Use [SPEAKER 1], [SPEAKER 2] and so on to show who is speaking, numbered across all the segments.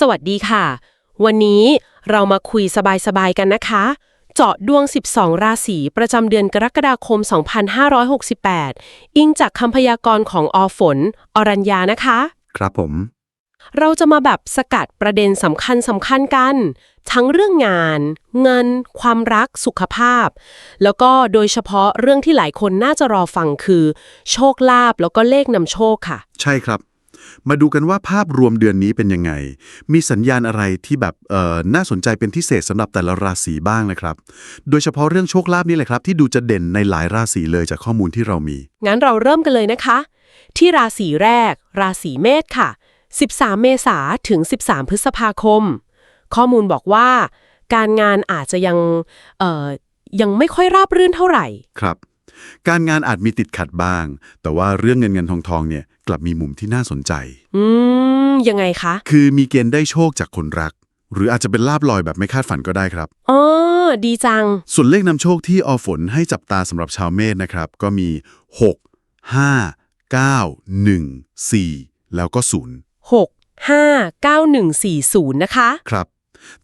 [SPEAKER 1] สวัสดีค่ะ วันนี้เรามาคุยสบายๆกันนะคะ เจาะดวง 12 ราศีประจำเดือนกรกฎาคม 2568 อิงจากคำพยากรณ์ของอฝน อรัญญานะคะ
[SPEAKER 2] ครับผม
[SPEAKER 1] เราจะมาแบบสกัดประเด็นสำคัญสำคัญกัน ทั้งเรื่องงาน เงิน ความรักสุขภาพ แล้วก็โดยเฉพาะเรื่องที่หลายคนน่าจะรอฟังคือ โชคลาภแล้วก็เลขนำโชคค่ะ
[SPEAKER 2] ใช่ครับ มาดูกันว่าภาพรวมเดือนนี้เป็นยังไง มีสัญญาณอะไรที่แบบเอ่อน่าสนใจเป็นพิเศษสำหรับแต่ละราศีบ้างนะครับ โดยเฉพาะเรื่องโชคลาภนี่แหละครับ ที่ดูจะเด่นในหลายราศีเลยจากข้อมูลที่เรามี
[SPEAKER 1] งั้นเราเริ่มกันเลยนะคะ ที่ราศีแรก ราศีเมษค่ะ 13 เมษาถึง 13 พฤษภาคม ข้อมูลบอกว่า การงานอาจจะยังเอ่อยังไม่ค่อยราบรื่นเท่าไหร่
[SPEAKER 2] ครับ การงานอาจมีติดขัดบ้าง แต่ว่าเรื่องเงินเงินทองทองเนี่ย กลับมีมุมที่น่าสนใจ
[SPEAKER 1] อืม ยังไงคะ
[SPEAKER 2] คือมีเกณฑ์ได้โชคจากคนรัก หรืออาจจะเป็นลาบลอยแบบไม่คาดฝันก็ได้ครับ
[SPEAKER 1] อ๋อ ดีจัง
[SPEAKER 2] ส่วนเลขนำโชคที่อฝนให้จับตาสำหรับชาวเมษนะครับ ก็มี 6 5 9 1 4 แล้วก็ 0
[SPEAKER 1] 6 5 9 1 4 0 นะคะ
[SPEAKER 2] ครับ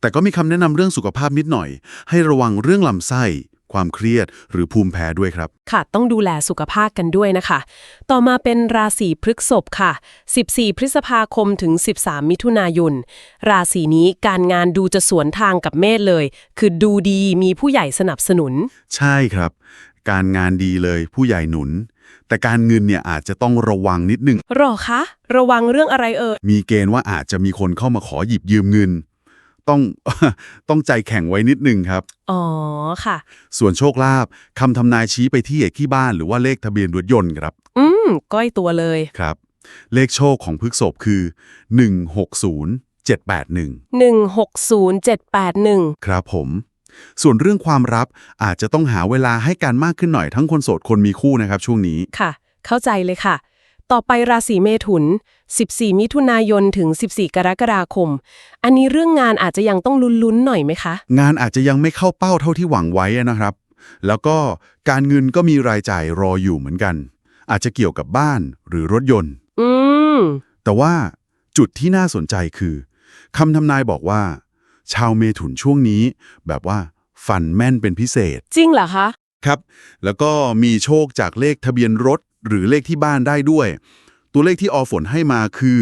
[SPEAKER 2] แต่ก็มีคำแนะนำเรื่องสุขภาพนิดหน่อย ให้ระวังเรื่องลำไส้ ความเครียดหรือภูมิแพ้ด้วยครับ
[SPEAKER 1] ค่ะ ต้องดูแลสุขภาพกันด้วยนะคะ ต่อมาเป็นราศีพฤษภค่ะ 14 พฤษภาคมถึง 13 มิถุนายน ราศีนี้การงานดูจะสวนทางกับเมษเลย คือดูดีมีผู้ใหญ่สนับสนุน
[SPEAKER 2] ใช่ครับ การงานดีเลยผู้ใหญ่หนุน แต่การเงินเนี่ยอาจจะต้องระวังนิดหนึง
[SPEAKER 1] รอคะ ระวังเรื่องอะไรเอ่ย
[SPEAKER 2] มีเกณฑ์ว่าอาจจะมีคนเข้ามาขอหยิบยืมเงิน ต้องต้องใจแข็งไว้นิดหนึงครับ
[SPEAKER 1] อ๋อค่ะ
[SPEAKER 2] ส่วนโชคลาภคำทำนายชี้ไปที่เลขที่บ้านหรือว่าเลขทะเบียนรถยนต์ครับ
[SPEAKER 1] อืมก้อยตัวเลย
[SPEAKER 2] ครับ เลขโชคของพฤกษบคือ 160781
[SPEAKER 1] 160781
[SPEAKER 2] ครับผม ส่วนเรื่องความรักอาจจะต้องหาเวลาให้การมากขึ้นหน่อยทั้งคนโสดคนมีคู่นะครับช่วงนี้
[SPEAKER 1] ค่ะ เข้าใจเลยค่ะ ต่อไปราศีเมถุน 14 มิถุนายนถึง 14 กรกฎาคม อันนี้เรื่องงานอาจจะยังต้องลุ้นๆหน่อยไหมคะ
[SPEAKER 2] งานอาจจะยังไม่เข้าเป้าเท่าที่หวังไว้นะครับ แล้วก็การเงินก็มีรายจ่ายรออยู่เหมือนกัน อาจจะเกี่ยวกับบ้านหรือรถยนต์
[SPEAKER 1] อืม
[SPEAKER 2] แต่ว่าจุดที่น่าสนใจคือคำทำนายบอกว่า ชาวเมถุนช่วงนี้ แบบว่าฟันแม่นเป็นพิเศษ
[SPEAKER 1] จริงเหรอคะ
[SPEAKER 2] ครับ แล้วก็มีโชคจากเลขทะเบียนรถ หรือเลขที่บ้านได้ด้วย ตัวเลขที่อฝนให้มาคือ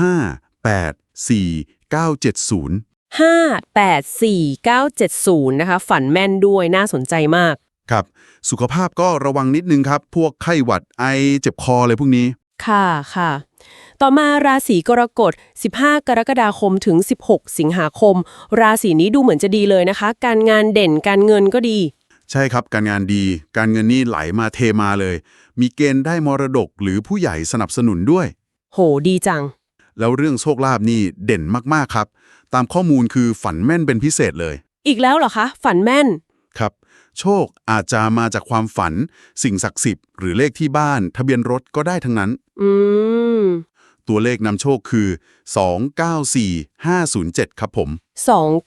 [SPEAKER 2] 5 8 4 9 7 0
[SPEAKER 1] 584970 นะคะ ฝันแม่นด้วยน่าสนใจมาก
[SPEAKER 2] ครับ สุขภาพก็ระวังนิดนึงครับ พวกไข้หวัดไอเจ็บคออะไรพวกนี้
[SPEAKER 1] ค่ะค่ะ ต่อมาราศีกรกฎ 15 กรกฎาคมถึง 16 สิงหาคม ราศีนี้ดูเหมือนจะดีเลยนะคะ การงานเด่นการเงินก็ดี
[SPEAKER 2] ใช่ครับการงานดี การเงินนี่ไหลมาเทมาเลย มีเกณฑ์ได้มรดกหรือผู้ใหญ่สนับสนุนด้วย
[SPEAKER 1] โหดีจัง
[SPEAKER 2] แล้วเรื่องโชคลาภนี่เด่นมากๆครับ ตามข้อมูลคือฝันแม่นเป็นพิเศษเลย
[SPEAKER 1] อีกแล้วเหรอคะ ฝันแม่น
[SPEAKER 2] ครับ โชคอาจจะมาจากความฝัน สิ่งศักดิ์สิทธิ์หรือเลขที่บ้าน ทะเบียนรถก็ได้ทั้งนั้น
[SPEAKER 1] อืม
[SPEAKER 2] ตัวเลขนำโชคคือ 294507 ครับผม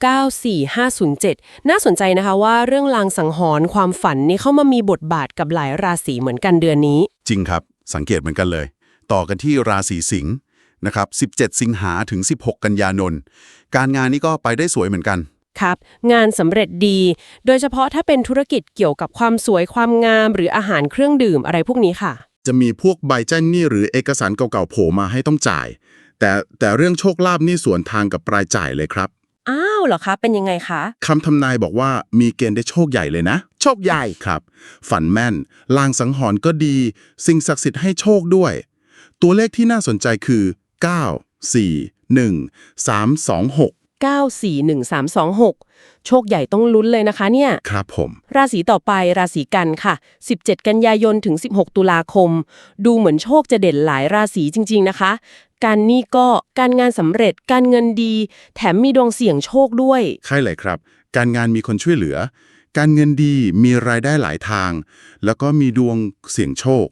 [SPEAKER 1] 294507 น่าสนใจนะคะว่าเรื่องลางสังหรณ์ความฝันนี่เข้ามามีบทบาทกับหลายราศีเหมือนกันเดือนนี้
[SPEAKER 2] จริงครับ สังเกตเหมือนกันเลย ต่อกันที่ราศีสิงห์นะครับ 17 สิงหาถึง 16 กันยายนการงานนี้ก็ไปได้สวยเหมือนกัน
[SPEAKER 1] ครับ งานสำเร็จดี โดยเฉพาะถ้าเป็นธุรกิจเกี่ยวกับความสวยความงาม หรืออาหารเครื่องดื่มอะไรพวกนี้ค่ะ
[SPEAKER 2] จะมีพวกใบแจ้งหนี้หรือเอกสารเก่าๆโผล่มาให้ต้องจ่าย แต่แต่เรื่องโชคลาภนี่สวนทางกับปลายจ่ายเลยครับ
[SPEAKER 1] อ้าวเหรอคะ เป็นยังไงคะ
[SPEAKER 2] คำทำนายบอกว่ามีเกณฑ์ได้โชคใหญ่เลยนะ โชคใหญ่ครับ ฝันแม่น ลางสังหรณ์ก็ดี สิ่งศักดิ์สิทธิ์ให้โชคด้วย ตัวเลขที่น่าสนใจคือ 9 4 1 3 2 6
[SPEAKER 1] 941326 โชคใหญ่ต้องลุ้นเลยนะคะเนี่ย
[SPEAKER 2] ครับผม
[SPEAKER 1] ราศีต่อไปราศีกันค่ะ 17 กันยายนถึง 16 ตุลาคม ดูเหมือนโชคจะเด่นหลายราศีจริง ๆ นะคะ การนี่ก็การงานสำเร็จการเงินดี แถมมีดวงเสี่ยงโชคด้วย
[SPEAKER 2] ใช่เลยครับ การงานมีคนช่วยเหลือ การเงินดีมีรายได้หลายทาง แล้วก็มีดวงเสี่ยงโชค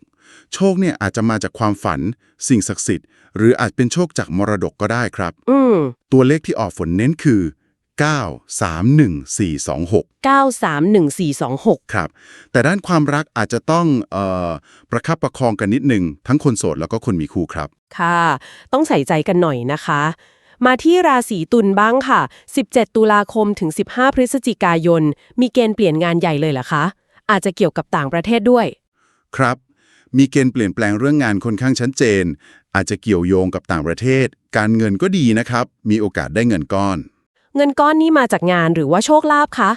[SPEAKER 2] โชคเนี่ยอาจจะมาจากความฝัน สิ่งศักดิ์สิทธิ์ หรืออาจเป็นโชคจากมรดกก็ได้ครับ
[SPEAKER 1] อืม
[SPEAKER 2] ตัวเลขที่ออกฝนเน้นคือ 9 3 1 4 2 6
[SPEAKER 1] 931426
[SPEAKER 2] ครับ แต่ด้านความรักอาจจะต้องเอ่อประคับประคองกันนิดหนึ่งทั้งคนโสดแล้วก็คนมีคู่ครับ
[SPEAKER 1] ค่ะ ต้องใส่ใจกันหน่อยนะคะ มาที่ราศีตุลบ้างค่ะ 17 ตุลาคมถึง 15 พฤศจิกายน มีเกณฑ์เปลี่ยนงานใหญ่เลยเหรอคะ อาจจะเกี่ยวกับต่างประเทศด้วย
[SPEAKER 2] ครับ มีเกณฑ์เปลี่ยนแปลงเรื่องงานค่อนข้างชัดเจน อาจจะเกี่ยวโยงกับต่างประเทศ การเงินก็ดีนะครับ มีโอกาสได้เงินก้อน
[SPEAKER 1] เงินก้อนนี้มาจากงานหรือว่าโชคลาภคะ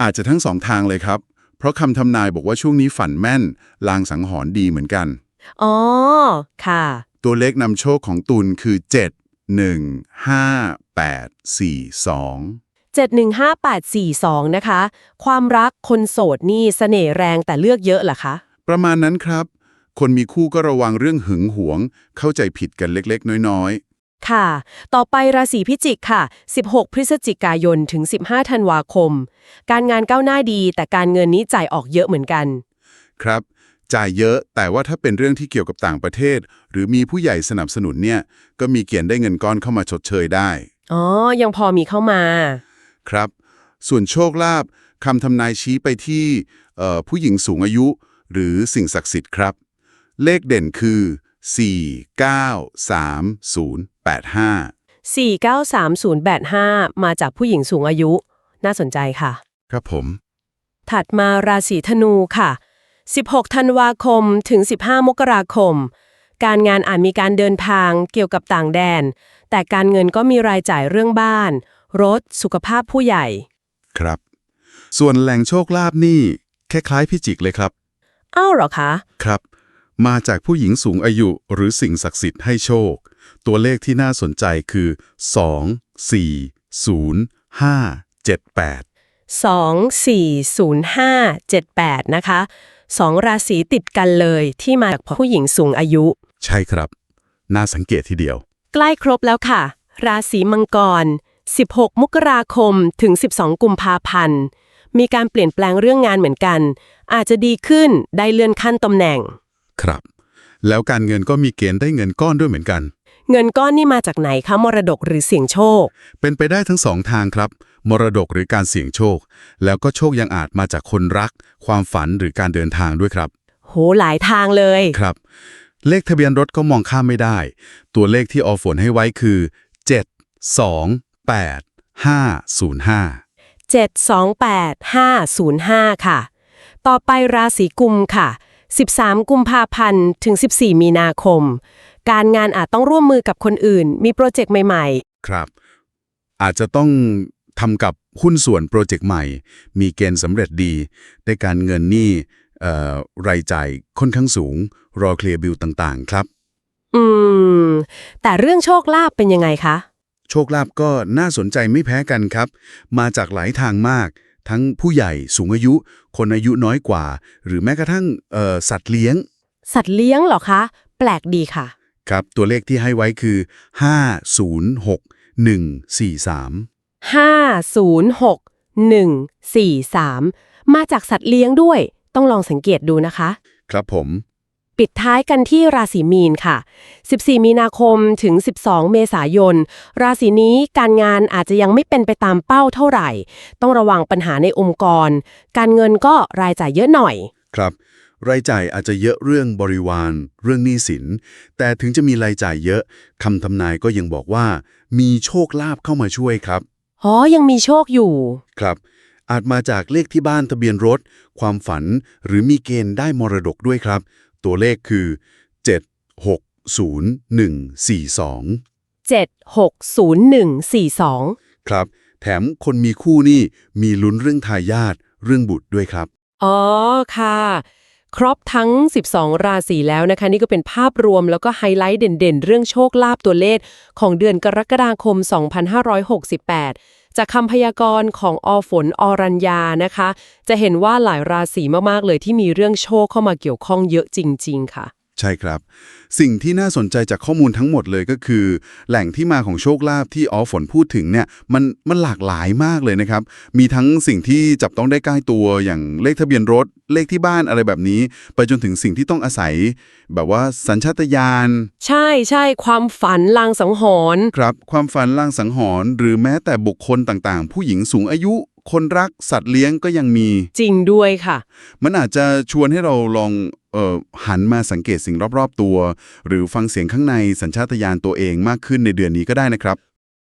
[SPEAKER 2] อาจจะทั้งสองทางเลยครับ เพราะคำทำนายบอกว่าช่วงนี้ฝันแม่น ลางสังหรณ์ดีเหมือนกัน
[SPEAKER 1] อ๋อ ค่ะ
[SPEAKER 2] ตัวเลขนำโชคของตุลคือ 7 1 5 8 4 2
[SPEAKER 1] 715842 นะคะ ความรักคนโสดนี่เสน่ห์แรงแต่เลือกเยอะเหรอคะ
[SPEAKER 2] ประมาณนั้นครับ คนมีคู่ก็ระวังเรื่องหึงหวง เข้าใจผิดกันเล็กๆ น้อย
[SPEAKER 1] ค่ะ ต่อไปราศีพิจิกค่ะ 16 พฤศจิกายนถึง 15 ธันวาคม การงานก้าวหน้าดี แต่การเงินนี้จ่ายออกเยอะเหมือนกัน
[SPEAKER 2] ๆครับ จ่ายเยอะแต่ว่าถ้าเป็นเรื่องที่เกี่ยวกับต่างประเทศ หรือมีผู้ใหญ่สนับสนุนเนี่ย ก็มีเกณฑ์ได้เงินก้อนเข้ามาชดเชยได้
[SPEAKER 1] อ๋อ ยังพอมีเข้ามา
[SPEAKER 2] ครับ ส่วนโชคลาภคำทำนายชี้ไปที่เอ่อผู้หญิงสูงอายุ หรือสิ่งศักดิ์สิทธิ์ครับ เลขเด่นคือ 4 9 3 0 8 5
[SPEAKER 1] 493085 มาจากผู้หญิงสูงอายุ น่าสนใจค่ะ
[SPEAKER 2] ครับผม
[SPEAKER 1] ถัดมาราศีธนูค่ะ 16 ธันวาคมถึง 15 มกราคม การงานอาจมีการเดินทางเกี่ยวกับต่างแดน แต่การเงินก็มีรายจ่ายเรื่องบ้าน รถ สุขภาพผู้ใหญ่
[SPEAKER 2] ครับ ส่วนแหล่งโชคลาภนี่คล้ายๆพิจิกเลยครับ
[SPEAKER 1] อ้าวเหรอคะ
[SPEAKER 2] ครับ มาจากผู้หญิงสูงอายุหรือสิ่งศักดิ์สิทธิ์ให้โชค ตัวเลขที่น่าสนใจคือ 2 4 0 5 7 8
[SPEAKER 1] 240578 นะคะสองราศีติดกันเลยที่มาจากผู้หญิงสูงอายุ
[SPEAKER 2] ใช่ครับ น่าสังเกตทีเดียว
[SPEAKER 1] ใกล้ครบแล้วค่ะ ราศีมังกร 16 มกราคมถึง 12 กุมภาพันธ์ มีการเปลี่ยนแปลงเรื่องงานเหมือนกัน อาจจะดีขึ้นได้เลื่อนขั้นตำแหน่ง
[SPEAKER 2] ครับ แล้วการเงินก็มีเกณฑ์ได้เงินก้อนด้วยเหมือนกัน
[SPEAKER 1] เงินก้อนนี่มาจากไหนคะมรดกหรือเสี่ยงโชค
[SPEAKER 2] เป็นไปได้ทั้งสองทางครับ มรดกหรือการเสี่ยงโชค แล้วก็โชคยังอาจมาจากคนรัก ความฝันหรือการเดินทางด้วยครับ
[SPEAKER 1] โหหลายทางเลย
[SPEAKER 2] ครับ เลขทะเบียนรถก็มองข้ามไม่ได้ ตัวเลขที่ออฝนให้ไว้คือ 7 2 8 5 0 5
[SPEAKER 1] 728505 ค่ะ ต่อไปราศีกุมค่ะ 13 กุมภาพันธ์ ถึง 14 มีนาคม การงานอาจต้องร่วมมือกับคนอื่น มีโปรเจกต์ใหม่
[SPEAKER 2] ครับ อาจจะต้องทำกับหุ้นส่วนโปรเจกต์ใหม่ มีเกณฑ์สำเร็จดี ได้การเงินนี่เอ่อรายจ่ายค่อนข้างสูง รอเคลียร์บิลต่างๆ ครับ
[SPEAKER 1] ๆ อืม แต่เรื่องโชคลาภเป็นยังไงคะ
[SPEAKER 2] โชคลาภก็น่าสนใจไม่แพ้กันครับ มาจากหลายทางมาก ทั้งผู้ใหญ่สูงอายุ คนอายุน้อยกว่า หรือแม้กระทั่งเอ่อสัตว์เลี้ยง
[SPEAKER 1] สัตว์เลี้ยงเหรอคะ แปลกดีค่ะ
[SPEAKER 2] ครับตัวเลขที่ให้ไว้คือ 506143
[SPEAKER 1] 506143 มาจากสัตว์เลี้ยงด้วย ต้องลองสังเกตดูนะคะ
[SPEAKER 2] ครับผม
[SPEAKER 1] ปิดท้ายกันที่ราศีมีนค่ะ 14 มีนาคมถึง 12 เมษายน ราศีนี้การงานอาจจะยังไม่เป็นไปตามเป้าเท่าไหร่ ต้องระวังปัญหาในองค์กร การเงินก็รายจ่ายเยอะหน่อย
[SPEAKER 2] ครับ รายจ่ายอาจจะเยอะเรื่องบริวาร เรื่องหนี้สิน แต่ถึงจะมีรายจ่ายเยอะคำทำนายก็ยังบอกว่า มีโชคลาภเข้ามาช่วยครับ
[SPEAKER 1] อ๋อ ยังมีโชคอยู่
[SPEAKER 2] ครับอาจมาจากเลขที่บ้านทะเบียนรถ ความฝัน หรือมีเกณฑ์ได้มรดกด้วยครับ ตัวเลขคือ 760142
[SPEAKER 1] 7604142
[SPEAKER 2] ครับ แถมคนมีคู่นี่มีลุ้นเรื่องทายาทเรื่องบุตรด้วยครับ
[SPEAKER 1] อ๋อค่ะ ครบทั้ง 12 ราศีแล้วนะคะ นี่ก็เป็นภาพรวมแล้วก็ไฮไลท์เด่นๆ เรื่องโชคลาภตัวเลขของเดือนกรกฎาคม 2568 จากคำพยากรณ์ของอฝนอรัญญานะคะ จะเห็นว่าหลายราศีมากๆเลยที่มีเรื่องโชคเข้ามาเกี่ยวข้องเยอะจริง ๆ ค่ะ
[SPEAKER 2] ช่ครับ สิ่งที่น่าสนใจจากข้อมูลทั้งหมดเลยก็คือ แหล่งที่มาของโชคลาภที่ออฝนพูดถึงเนี่ยมันมันหลากหลายมากเลยนะครับ มีทั้งสิ่งที่จับต้องได้ใกล้ตัวอย่างเลขทะเบียนรถ เลขที่บ้านอะไรแบบนี้ ไปจนถึงสิ่งที่ต้องอาศัย แบบว่าสัญชาตญาณ
[SPEAKER 1] ใช่ใช่ความฝันลางสังหรณ์
[SPEAKER 2] ครับ ความฝันล่างสังหรณ์หรือแม้แต่บุคคลต่างๆ ผู้หญิงสูงอายุ คนรักสัตว์เลี้ยงก็ยังมี
[SPEAKER 1] จริงด้วยค่ะ
[SPEAKER 2] มันอาจจะชวนให้เราลองเอ่อหันมาสังเกตสิ่งรอบๆตัว หรือฟังเสียงข้างในสัญชาตญาณตัวเองมากขึ้นในเดือนนี้ก็ได้นะครับ